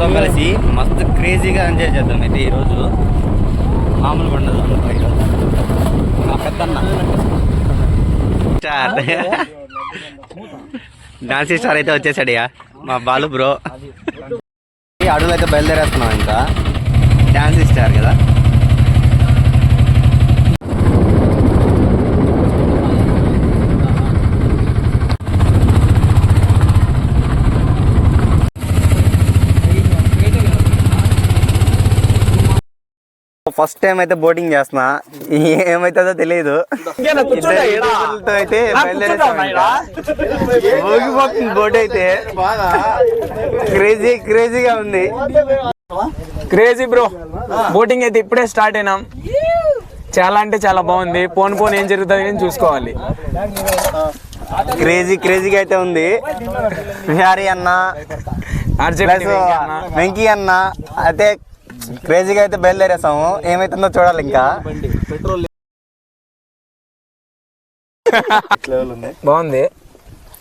మొత్తం కలిసి మస్తు క్రేజీగా ఎంజాయ్ చేద్దాం అయితే ఈరోజు. మామూలు పండదు మా పెద్దన్న. స్టార్. డాన్స్ స్టార్ అయితే వచ్చేసాడు ఇక. మా బాలు బ్రో. అడుగులు అయితే బయలుదేరేస్తున్నాం ఇంకా. డాన్స్ స్టార్ కదా. ఫస్ట్ టైం అయితే బోటింగ్ చేస్తున్నా. ఏమైతుందో తెలియదు అయితే. ఊగిపోతుంది బోట్ అయితే. క్రేజీ క్రేజీగా ఉంది. క్రేజీ బ్రో బోటింగ్ అయితే ఇప్పుడే స్టార్ట్ అయినాం. చాలా అంటే చాలా బాగుంది. పోన్ పోన్ ఏం జరుగుతుంది అని చూసుకోవాలి. క్రేజీ క్రేజీగా అయితే ఉంది. విహారీ అన్న. వెంకీ అన్న అయితే క్రేజీగా అయితే బయలుదేరేసాము. ఏమైతుందో చూడాలి ఇంకా. బాగుంది.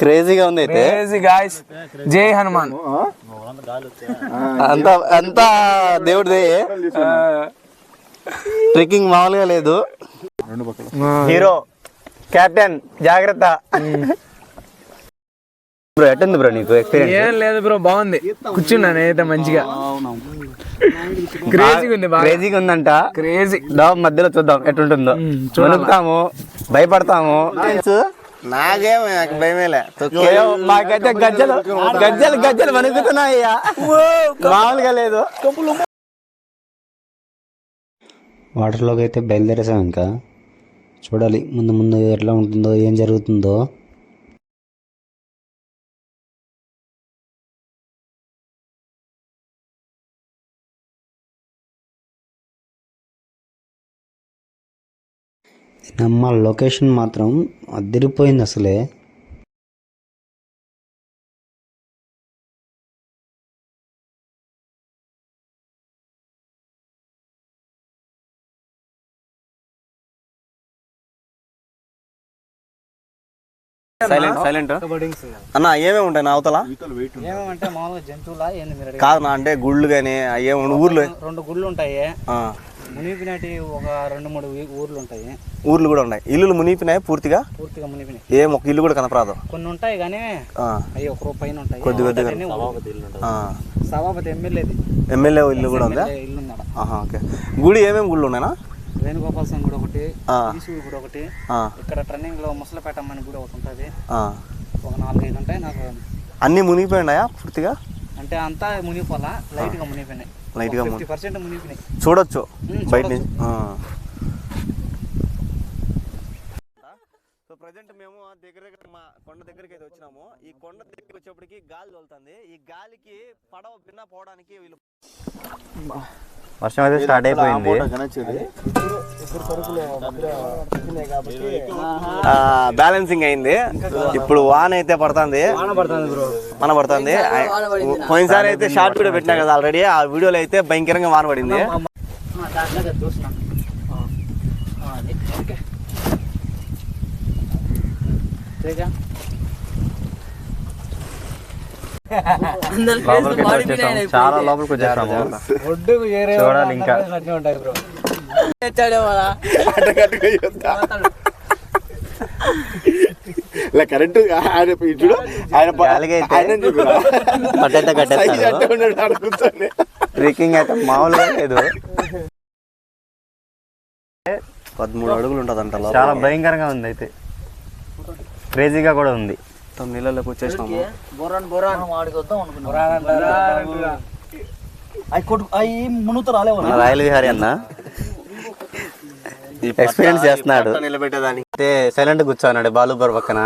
క్రేజీగా ఉంది అయితే. Crazy guys. జై హనుమాన్. అంత అంతా దేవుడిదే. ట్రెక్కింగ్ మామూలుగా లేదు. హీరో కెప్టెన్ జాగ్రత్త. బ్రో ఎట్టుంది బ్రో నీకు ఎక్స్పీరియన్స్ ఏం లేదు బ్రో బాగుంది. కూర్చున్నాను అయితే మంచిగా. క్రేజీగా ఉంది క్రేజీగా ఉందంట. క్రేజీ దా మధ్యలో చూద్దాం ఎట్టుంటుందో. వణుకుతాము భయపడతాము. నాకేం నాకు భయమేలే మాకైతే గజ్జలు గజ్జలు గజ్జలు వణుకుతున్నాయ్యా మామూలుగా లేదు. వాటర్లోకి అయితే బయలుదేరేసాం ఇంకా. చూడాలి ముందు ముందు ఎట్లా ఉంటుందో ఏం జరుగుతుందో. అమ్మ లొకేషన్ మాత్రం అదిరిపోయింది అసలే. సైలెంట్ సైలెంట్ అన్న ఏమేమి ఉంటాయి నా అవతల? ఏమంటే మామూలుగా జంతువులా ఏంది మీరు అడిగేది? కాదు నా అంటే గుళ్ళు కానీ ఏమి ఊర్లు. రెండు గుళ్ళు ఉంటాయి. ఆ, మునిపినటి ఒక రెండు మూడు ఊ- ఊర్లు ఉంటాయి. ఊర్లు కూడా ఉన్నాయి. ఇల్లులు మునిగిపోయినాయి పూర్తిగా? పూర్తిగా మునిపినాయి. ఏం ఒక ఇల్లు కూడా కనపరాదు. కొన్ని ఉంటాయి కానీ ఆ, అవి ఒక రూపాయి పైన ఉంటాయి. కొద్ది కొద్దిగా. అవన్నీ ఊరు. ఆ. సభాపతి ఎమ్మెల్యేది. ఎమ్మెల్యే ఇల్లు కూడా ఉందా? ఎమ్మెల్యే ఇల్లు ఉన్నాడు ఆహా ఓకే. గుడి ఏమేమి గుళ్ళు ఉన్నాయనా వేణుగోపాల స్వామి గుడి ఒకటి. ఈశ్వరు గుడి ఒకటి. ఇక్కడ ట్రన్నింగ్లో ముసలపేటమ్మని గుడి ఒకటి ఉంటుంది. ఒక నాలుగైదు ఉంటాయి నాకు అన్నీ మునిగిపోయినాయా పూర్తిగా? అంటే అంతా మునిగిపోలా లైట్గా మునిగిపోయినాయి. లైట్గా పర్సెంట్ మునిగిపోయినాయి. చూడొచ్చు. బయట. నుంచి సో ప్రజెంట్ మేము దగ్గర దగ్గర మా కొండ దగ్గరికి అయితే వచ్చినాము. ఈ కొండ దగ్గరికి వచ్చేప్పటికి గాలి తోలుతుంది. ఈ గాలికి పడవ భిన్న పోవడానికి వీళ్ళు వర్షం అయితే స్టార్ట్ అయిపోయింది. బ్యాలెన్సింగ్ అయింది. ఇప్పుడు వాన అయితే పడుతుంది. వాన పడుతుంది పోయినసారి అయితే షార్ట్ వీడియో పెట్టినా కదా ఆల్రెడీ ఆ వీడియోలో అయితే భయంకరంగా వాన పడింది దాంట్లో చూస్తున్నాను అది ఓకే రేగా లోపలికి అయితే వచ్చేసాం చాలా లోపలికి వచ్చేసాము చూడాలి ఇంకా. బ్రో. కరెక్ట్ ఆయన చూడు. ఆయన ట్రెక్కింగ్ అయితే మామూలుగా లేదు. పదమూడు అడుగులు ఉంటుందంట లోపల. చాలా భయంకరంగా ఉంది అయితే. క్రేజీగా కూడా ఉంది. మొత్తం నీళ్ళలోకి వచ్చేసినాము. బొరాన్ బొరాన్. వాడికి వద్దాం అనుకున్నాను అవి కొట్టు అవి మునుగుతూ రాలేవు మన రాయల విహారీ అన్న? ఎక్స్పీరియన్స్ చేస్తున్నాడు. నిలబెట్టేదానికి. అయితే సైలెంట్ కూర్చోన్నాడు బాలుబర్ పక్కన.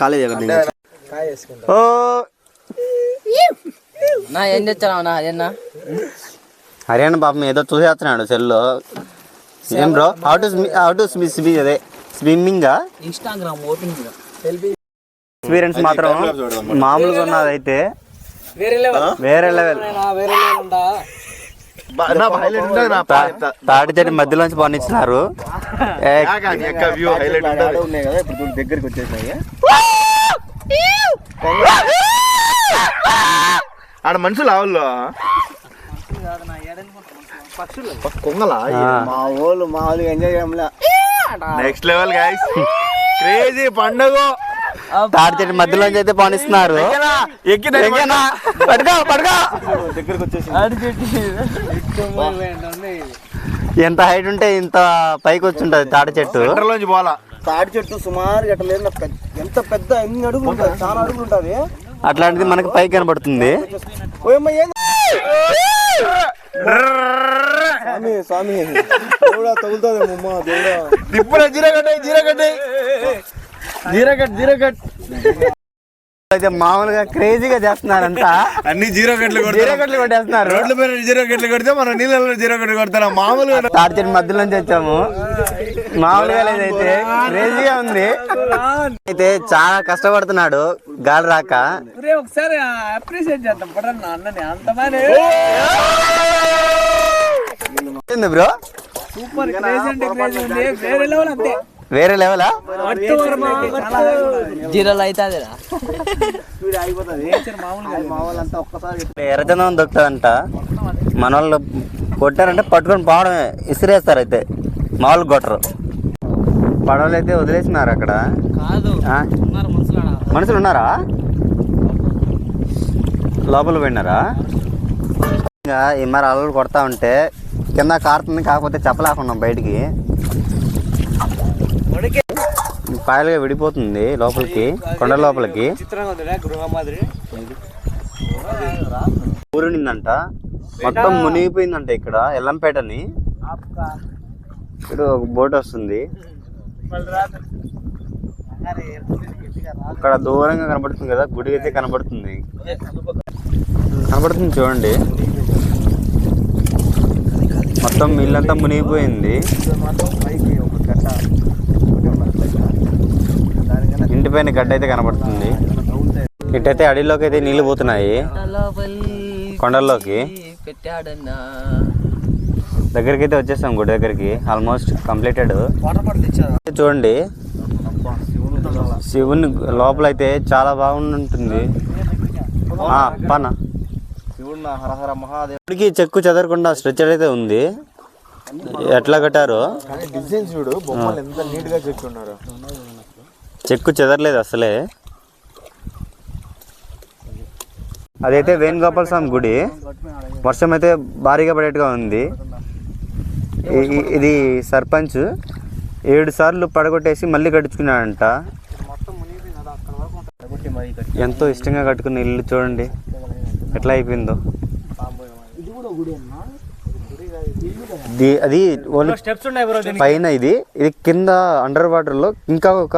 కాలేజ్ ఓ! నా ఏం తెచ్చావు నా అదేనా హరియాణ పాపం ఏదో చూసేస్తున్నాడు సెల్లో. ఏం bro how to how to స్వి అదే. స్విమ్మింగ్? ఇన్స్టాగ్రామ్ ఓపెన్ ఎక్స్పీరియన్స్ మాత్రం మామూలుగా ఉన్నదైతే వేరే లెవెల్ వేరే లెవెల్ వేరే లెవెల్ తాటి చెట్టు మధ్యలోంచి పండించినారు. ఏ, ఉన్నాయి కదా ఇప్పుడు చూడు దగ్గరికి వచ్చేసినాయి. ఆడ మనుషులు ఆవుల్లో కొంగలా? మా వాళ్ళు మా వాళ్ళు ఎంజాయ్ చేయడంలే నెక్స్ట్ లెవెల్ గైస్ క్రేజీ పండుగ. తాడి చెట్టు మధ్యలోంచి అయితే పానిస్తున్నారు. ఎంత హైట్ ఉంటే ఇంత పైకి వచ్చి ఉంటది తాడి చెట్టు? తాడి చెట్టు సుమారు ఎంత పెద్ద ఎన్ని అడుగులు ఉంటుంది చాలా అడుగులు ఉంటుంది. అట్లాంటిది మనకి పైకి కనబడుతుంది. స్వామి దేవుడా తగులుతుంది అమ్మ దేవుడా ఇప్పుడు జీరగడ్డ జీరగడ్డ జీరగడ్ జీరగడ్ అయితే మామూలుగా క్రేజీగా చేస్తున్నారంతా అన్ని జీరో గట్లు జీరగట్లు కొట్టేస్తున్నారు రోడ్ల మీద జీరో గట్లు కొడితే మనం నీళ్ళలో జీరో గట్లు కొడతారా మామూలుగా తాడి చెట్టు మధ్యలోంచి వచ్చాము మామూలుగా లేదైతే క్రేజీగా ఉంది అయితే చాలా కష్టపడుతున్నాడు గాలి రాక రే ఒకసారి అప్రిషియేట్ చేద్దాం అంత ఏంది బ్రో? సూపర్ క్రేజీ అంటే క్రేజీ ఉంది. వేరే లెవెల్ అంతే. వేరే లెవెలా అట్టు వర్మ జీరోలో అవుతుంది మా వాళ్ళంతా ఒక్కసారి ఎర్రచందనం దొరుకుతుందంట. మన వాళ్ళు కొట్టారంటే పట్టుకొని పోవడమే ఇసిరేస్తారు అయితే. మామూలు కొట్టరు పడవలు అయితే వదిలేసినారు అక్కడ. కాదు ఆ? ఉన్నారు మనుషులు ఉన్నారా? లోపల పోయినారా? ఇంకా ఈ మరి అలలు కొడతా ఉంటే కింద కారుతుంది కాకపోతే చెప్పలేకున్నాం బయటికి. పాయలుగా విడిపోతుంది లోపలికి కొండ లోపలికి. ఊరినిందంట. మొత్తం మునిగిపోయిందంట ఇక్కడ ఎల్లంపేటని. ఇక్కడ ఒక బోట్ వస్తుంది. అక్కడ దూరంగా కనబడుతుంది కదా గుడి అయితే కనబడుతుంది కనబడుతుంది చూడండి. మొత్తం ఇల్లంతా మునిగిపోయింది. ఇంటి పైన గడ్డ అయితే కనబడుతుంది. ఇటైతే అడవిలోకి అయితే నీళ్ళు పోతున్నాయి. కొండల్లోకి. దగ్గరికి అయితే వచ్చేసాం గుడి దగ్గరికి. ఆల్మోస్ట్ కంప్లీటెడ్ చూడండి. శివుని లోపల అయితే చాలా బాగుంటుంది. ఆ, పన హరహర మహాదేవ్. గుడికి చెక్కు చెదరకుండా స్ట్రెచర్ అయితే ఉంది. ఎట్లా కట్టారో? కానీ డిజైన్ చూడు బొమ్మలు ఎంత నీట్గా చెక్కున్నారు చెక్కు చెదరలేదు అసలే. అదైతే వేణుగోపాల స్వామి గుడి. వర్షం అయితే భారీగా పడేట్టుగా ఉంది. ఇది సర్పంచ్ ఏడు సార్లు పడగొట్టేసి మళ్ళీ కట్టించుకున్నాడంట. ఎంతో ఇష్టంగా కట్టుకున్న ఇల్లు చూడండి. ఎట్లా అయిపోయిందో? అది ఓన్లీ స్టెప్స్ ఉన్నాయి బ్రో పైన ఇది. ఇది కింద అండర్ వాటర్లో ఇంకా ఒక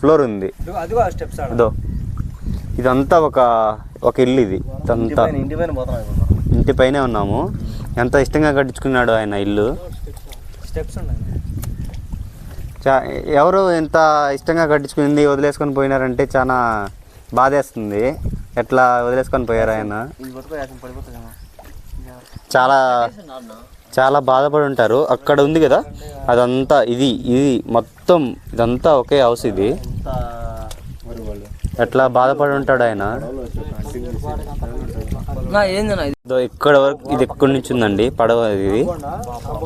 ఫ్లోర్ ఉంది. అదిగో ఆ స్టెప్స్ ఆడ. అదో ఇదంతా ఒక ఒక ఇల్లు ఇది. ఇదంతా ఇంటి పైన ఉన్నాము. ఎంత ఇష్టంగా కట్టించుకున్నాడు ఆయన ఇల్లు? స్టెప్స్ ఉన్నాయి. చా ఎవరు ఎంత ఇష్టంగా కట్టించుకుంది వదిలేసుకొని పోయినారంటే చాలా బాధేస్తుంది. ఎట్లా వదిలేసుకొని పోయారు ఆయన? చాలా చాలా బాధపడి ఉంటారు. అక్కడ ఉంది కదా? అదంతా ఇది ఇది మొత్తం ఇదంతా ఒకే హౌస్ ఇది. ఎట్లా బాధపడి ఉంటాడు ఆయన? ఇక్కడ వరకు ఇది ఎక్కడి నుంచి ఉందండి? పడవ ఇది.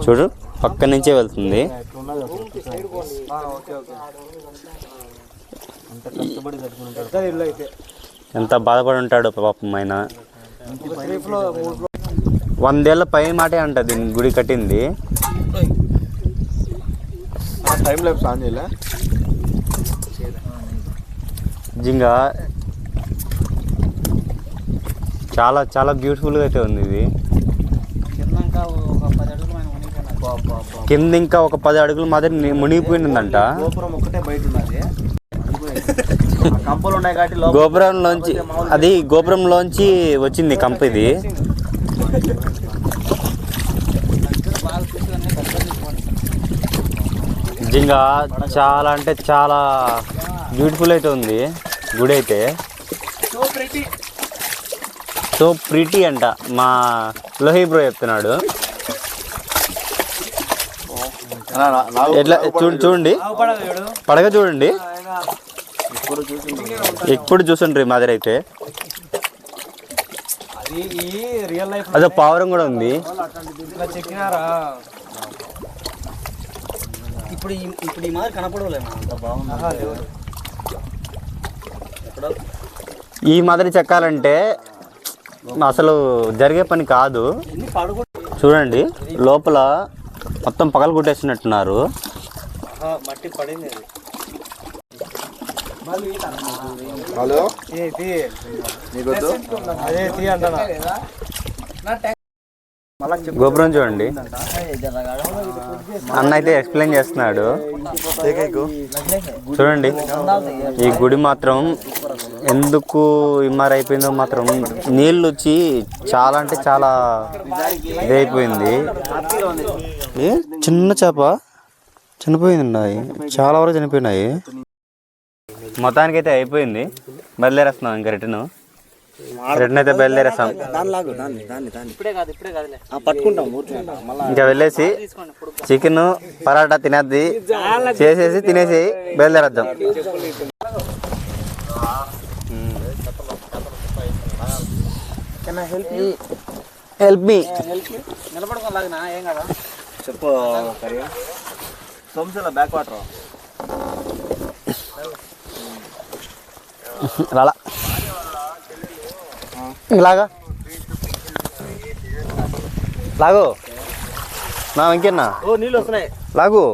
చూడు పక్క నుంచే వెళ్తుంది. ఎంత బాధపడి ఉంటాడో పాపం ఆయన. వందేళ్ళ పై మాటే అంట దీని గుడి కట్టింది. టైం లైఫ్ ఆన్ చేయలే? నిజంగా చాలా చాలా బ్యూటిఫుల్గా అయితే ఉంది ఇది. కింద ఇంకా ఒక పది అడుగులు మాదిరి మునిగిపోయిందంట. గోపురం బయట ఉన్నది కంపలు ఉన్నాయి కాబట్టి లోపల గోపురంలోంచి అది గోపురంలోంచి వచ్చింది కంప ఇది. నిజంగా చాలా అంటే చాలా బ్యూటిఫుల్ అయితే ఉంది. గుడి అయితే. సో ప్రిటీ అంట. మా లోహి బ్రో చెప్తున్నాడు. ఎట్లా చూడు. చూడండి. పడగ చూడండి ఎప్పుడు చూసుండ్రి మాదిరి అయితే. ఈ రియల్ లైఫ్ అదే పావురం కూడా ఉంది. ఇప్పుడు ఈ ఇప్పుడు ఈ మాదిరి ఎక్కడో ఈ మాదిరి చెక్కాలంటే అసలు జరిగే పని కాదు. చూడండి లోపల మొత్తం పగలు కొట్టేసినట్టున్నారు మట్టి పడింది హలో? తీ, తీ. నీకొద్దు? అదే తీ అంటనా? గోపురం చూడండి. అన్న అయితే ఎక్స్ప్లెయిన్ చేస్తున్నాడు. చూడండి ఈ గుడి మాత్రం ఎందుకు ఇమ్మారైపోయిందో మాత్రం నీళ్ళు వచ్చి చాలా అంటే చాలా ఇదైపోయింది? చిన్న చేప? చనిపోయింది చాలా వరకు చనిపోయినాయి. మొత్తానికి అయితే అయిపోయింది. బయలుదేరేస్తున్నాం ఇంకా రిటర్న్ రిటర్న్ అయితే బయలుదేరేస్తాం. ఇంకా వెళ్ళేసి చికెన్ పరాటా తినేద్ది. చేసేసి తినేసి బయలుదేరద్దాం. హెల్ప్ మీ చెప్పు బ్యాక్ వాటర్ రాలా. ఇలాగా? లాగు. నా ఇంకేనా ఓ నీళ్ళు వస్తున్నాయి. లాగు.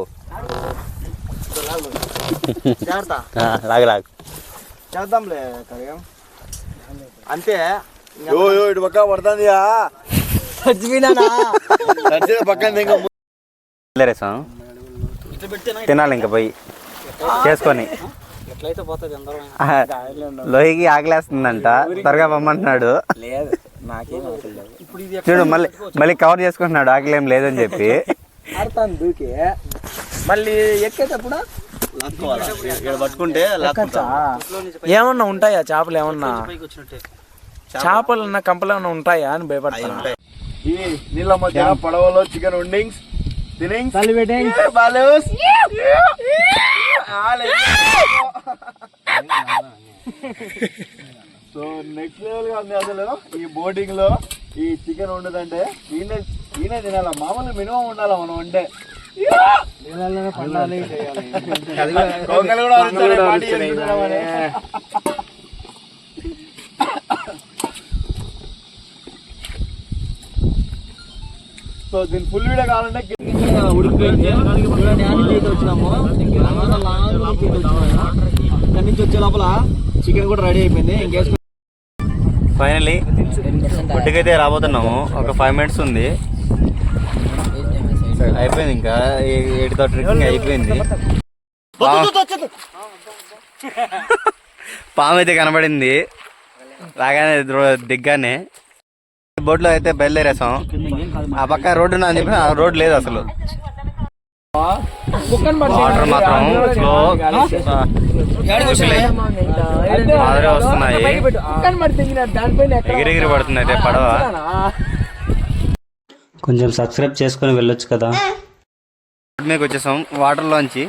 లాగు లాగు. చేద్దాంలే కరీం అంతే. యో యో ఇటు పక్క పక్కన పెడితేనా తినాలి ఇంకా పోయి. చేసుకొని. ఎట్లయితే పోతుంది అందరం? లోహికి ఆకలేస్తుందంట. త్వరగా పొమ్మంటున్నాడు లేదు నాకేం అవసరం లేదు. ఇప్పుడు ఇది చూడు మళ్ళీ మళ్ళీ కవర్ చేసుకుంటున్నాడు. ఆకలి ఏం లేదని చెప్పి. ఆడతాను దూకి. మళ్ళీ ఎక్కేటప్పుడు? పట్టుకుంటే ఏమన్నా ఉంటాయా చేపలు ఏమన్నా? చేపలు? ఉన్న కంపలు ఏమన్నా ఉంటాయా అని భయపడతాను. ఈ నీళ్ళ మధ్య పడవలో చికెన్ ఉండింగ్స్ తినింగ్స్. సో నెక్స్ట్ లెవెల్గా ఉంది అసలు ఈ బోటింగ్లో ఈ చికెన్ ఉండదంటే ఈయన ఈయన తినాల? మామూలు మినిమం ఉండాలా మనం వండే. సో దీని ఫుల్ వీడియో కావాలంటే అయితే వచ్చినాము. ఇక్కడి నుంచి వచ్చే లోపల చికెన్ కూడా రెడీ అయిపోయింది. ఇంకేసి ఫైనలీ ఒడ్డుకైతే రాబోతున్నాము. ఒక ఫైవ్ మినిట్స్ ఉంది. అయిపోయింది ఇంకా. ఎయిట్ థర్టీ ట్రిక్కింగ్ అయిపోయింది. పాము- పాము అయితే కనబడింది. రాగానే దిగ్గానే. బోట్లో అయితే బయలుదేరేసాం. ఆ పక్క రోడ్డు అని చెప్పి ఆ రోడ్డు లేదు అసలు. వాటర్ మాత్రం ఫ్లో మాదిరి వస్తున్నాయి. ఎగిరెగిరి పడుతుంది అయితే పడవ. కొంచెం సబ్స్క్రైబ్ చేసుకొని వెళ్ళొచ్చు కదా. మీదకి వచ్చేసాం. వాటర్లోంచి